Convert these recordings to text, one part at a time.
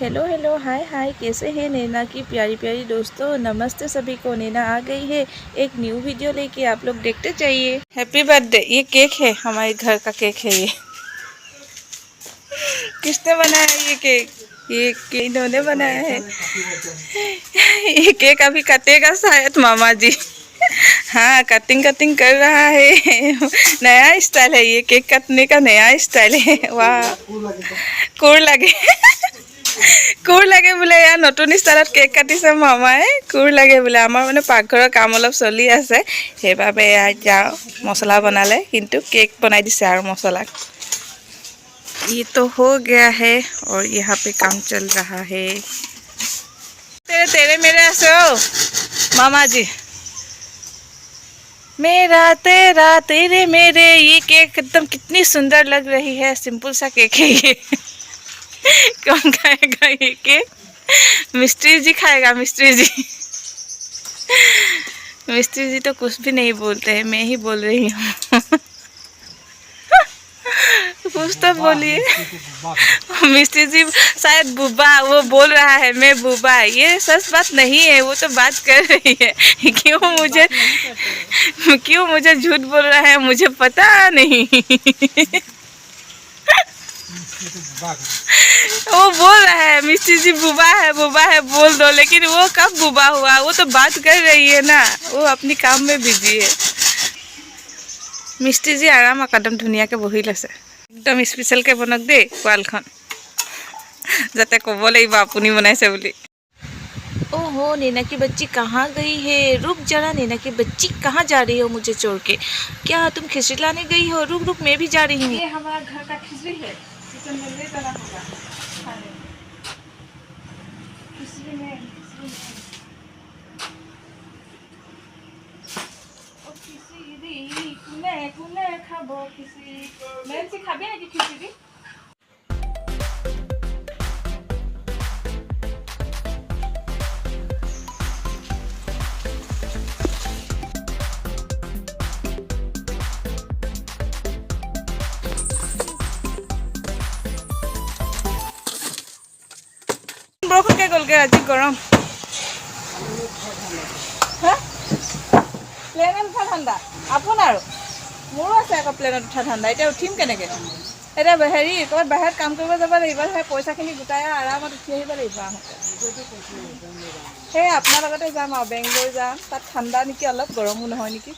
Hello hello hi हाय कैसे हैं नैना की प्यारी प्यारी दोस्तों? नमस्ते सभी को। नैना आ गई है एक न्यू वीडियो लेके। आप लोग देखते जाइए। हैप्पी बर्थडे ये केक है। हमारे घर का केक है ये। किसने बनाया ये केक ये केक इन्होंने बनाया है। ये केक अभी कटेगा शायद मामा जी हाँ कटिंग कटिंग कर रहा है। नया स्टाइल है ये। केक कटने का नया स्टाइल है। वाह। कुर लगे। तो। কোৰ লাগে বোলে ইয়াৰ নতুন ষ্টাইলত কেক কাটিছে মামাই কোৰ লাগে বোলে আমাৰ মানে পাকঘৰৰ কাম অলপ চলি আছে সেইবাবে এয়া এতিয়া মছলা বনালে কিন্তু কেক বনাই দিছে আৰু মছলা ये तो हो गया है और यहाँ पे काम चल रहा है तेरे तेरे मेरे ऐसे हो मामा जी मेरा तेरा तेरे मेरे ये केक एकदम कितनी सुंदर लग रही है सिंपल सा केक है ये कौन खाएगा ये केक? मिस्त्री जी खाएगा मिस्त्री जी। मिस्त्री जी तो कुछ भी नहीं बोलते हैं मैं ही बोल रही हूँ। कुछ तो बोलिए। मिस्त्री जी शायद बुबा वो बोल रहा है मैं बुबा। ये सच बात नहीं है वो तो बात कर रही है। क्यों मुझे क्यों मुझे झूठ बोल रहा है मुझे पता नहीं। वो बोल रहा है मिस्त्री जी बुबा है बुबा है बोल दो लेकिन वो कब बुबा हुआ वो तो बात कर रही है ना वो अपनी काम में बिजी है মিস্ত্ৰী যি আৰাম একদম ধুনীয়াকৈ বহি লৈছে একদম স্পেচিয়েলকৈ বনাওক দেই ৱালখন যাতে ক'ব লাগিব আপুনি বনাইছে বুলি ओहो नैना की बच्ची कहाँ गई है रुक जरा नैना की बच्ची कहाँ जा रही हो मुझे छोड़ के क्या तुम खिचड़ी लाने गई हो रुक रुक मैं भी जा रही हूँ ये हमारा घर का खिचड़ी है 따라 보자. 잘. 부시기네. 어, 기시, 이디, 군내, 군내, 가보, 기시. 멘치 가벼야지, 기시. বৰষুণকে গ'লগে আজি গৰম? প্লেনত উঠা ঠাণ্ডা আপোনাৰো মোৰো আছে আকৌ প্লেনত উঠা ঠাণ্ডা এতিয়া উঠিম কেনেকৈ? এতিয়া হেৰি, ক'ৰবাত বাহিৰত কাম কৰিব যাব লাগিব সেই পইচাখিনি গোটাই আৰু আৰামত উঠি আহিব লাগিব আহোঁতে। সেই আপোনাৰ লগতে যাম আৰু। বেংগলোৰ যাম। তাত ঠাণ্ডা নেকি অলপ, গৰমো নহয় নেকি?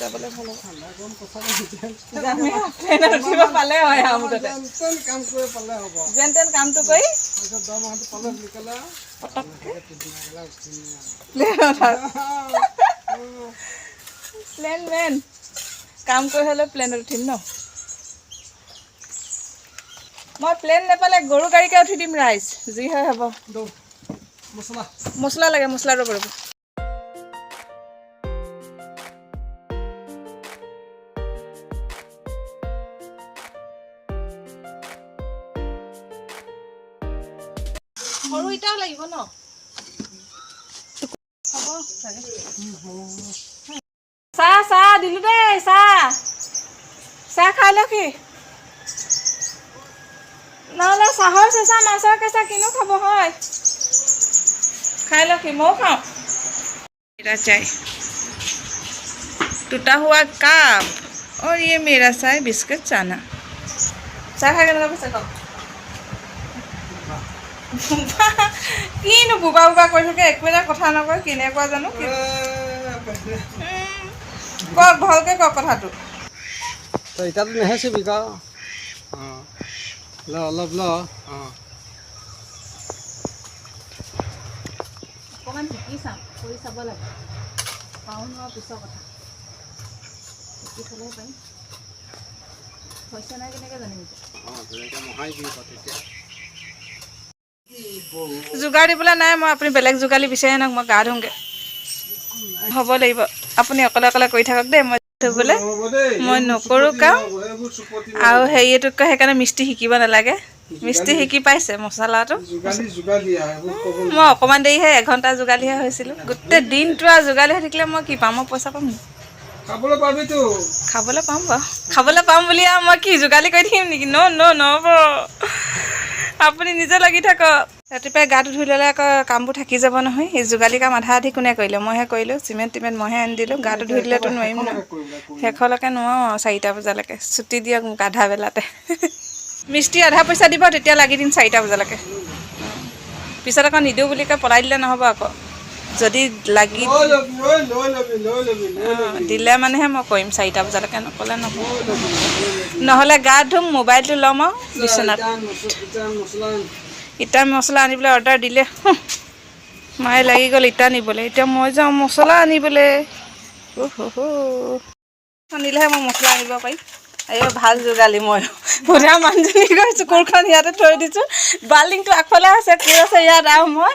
যাবলৈ ভালো। পালে হয় আৰু মুঠতে। যেন তেন কামটো কৰি। প্লেন মেন কাম কৰি হ'লেও প্লেনত উঠিম ন? মই প্লেন নাপালে গৰু গাড়ীকে উঠি দিম ৰাইজ যি হয় হ'ব। মছলা লাগে মছলা ৰ'ব ৰ'ব। সৰু ইটাও লাগিব ন হ'ব চাগে চাহ চাহ দিলোঁ দেই চাহ চাহ খাই লওঁকি নহ'লে চাহৰ চেঁচা মাছৰ কেঁচা কিনো খাব হয় খাই লওঁকি ময়ো খাওঁ मेरा चाय टूटा हुआ कप और ये मेरा चाय बिस्किट चाना চাহ খাই কেনেকুৱা কিনো বোবা বোবা কৰি থাকে একো এটা কথা নকয় কেনেকুৱা জানো কওক ভালকৈ কওক কথাটো। তই এতিয়াতো নেহেচিবি ক? অঁ। ল অলপ ল অঁ। অকণমান শিকি চাওঁ কৰি চাব লাগে। পাওঁ নোৱাৰো পিছৰ কথা। শিকি চালেহে পাৰিম। হৈছে নাই কেনেকৈ জানিম এতিয়া? অঁ তেনেকৈ মহাই দিবি ক তেতিয়া। যোগাৰ দিবলৈ নাই মই আপুনি বেলেগ যোগালী বিচাৰি আনক মই গা ধুওঁগৈ। হ'ব লাগিব। আপুনি অকলে অকলে কৰি থাকক দেই মই ধুবলৈ দেই মই নকৰোঁ কাম। আৰু হেৰিটোতকৈ সেইকাৰণে মিস্ত্ৰী শিকিব নালাগে। মিস্ত্ৰী শিকি পাইছে মছলাটো। মই অকণমান দেৰিহে এঘণ্টা যোগালীহে হৈছিলোঁ। গোটেই দিনটো আৰু যোগালী হৈ থাকিলে মই কি পাম মই পইচা পাম নেকি? খাবলৈ পাবিতো খাবলৈ পাম বাৰু। খাবলৈ পাম বুলি আৰু মই কি যোগালী কৰি থাকিম নেকি? ন ন নহ'ব আপুনি নিজে লাগি থাকক। ৰাতিপুৱাই গাটো ধুই ল'লে আকৌ কামবোৰ থাকি যাব নহয়। এই যোগালী কাম আধা আধি কোনে কৰিলে? মইহে কৰিলোঁ চিমেণ্ট টিমেণ্ট মইহে আনি দিলোঁ। গাটো ধুই দিলেতো নোৱাৰিম ন। শেষলৈকে নোৱাৰোঁ আৰু চাৰিটা বজালৈকে। ছুটি দিয়ক মোক আধা বেলাতে। মিস্ত্ৰী আধা পইচা দিব তেতিয়া লাগি দিম চাৰিটা বজালৈকে। পিছত আকৌ নিদিওঁ বুলি কৈ পলাই দিলে নহ'ব আকৌ। যদি লাগি দিলে মানেহে মই কৰিম চাৰিটা বজালৈকে নক'লে নহ'ব। নহ'লে গা ধুম মোবাইলটো ল'ম আৰু বিচনাত। ইটা মছলা আনিবলৈ অৰ্ডাৰ দিলে মায়ে লাগি গ'ল ইটা নিবলৈ এতিয়া মই যাওঁ মছলা আনিবলৈ। আনিলেহে মই মছলা আনিব পাৰিম। এই ভালো যোগালি মই। সুধা মানুহজনী গৈছোঁ কোৰখন ইয়াতে থৈ দিছোঁ। বাল্টিংটো আগফালে আছে কোৰ আছে ইয়াত। আৰু মই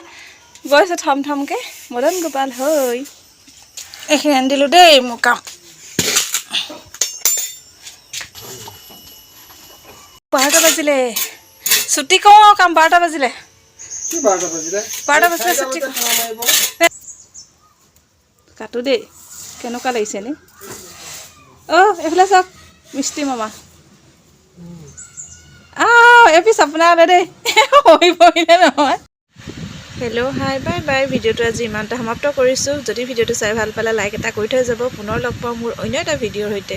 গৈছোঁ থম থমকৈ মদন গোপাল হৈ। এইখিনি আনি দিলোঁ দেই মোৰ কাম। বাৰটা বাজিলে। ছুটি কৰোঁ আৰু কাম বাৰটা বাজিলে। বাৰটা বাজিলে? ছুটি। কাটো দেই কেনেকুৱা লাগিছে নে? অ' এইফালে চাওক মিষ্টি মামা। আহ এপিচ আপোনাৰ দেই। হৈ পৰিলে নহয়। হেল্ল' হাই বাই বাই ভিডিঅ'টো আজি ইমানতে সমাপ্ত কৰিছোঁ। যদি ভিডিঅ'টো চাই ভালো পালে লাইক এটা কৰি থৈ যাব। পুনৰ লগ পাওঁ মোৰ অন্য এটা ভিডিঅ'ৰ সৈতে।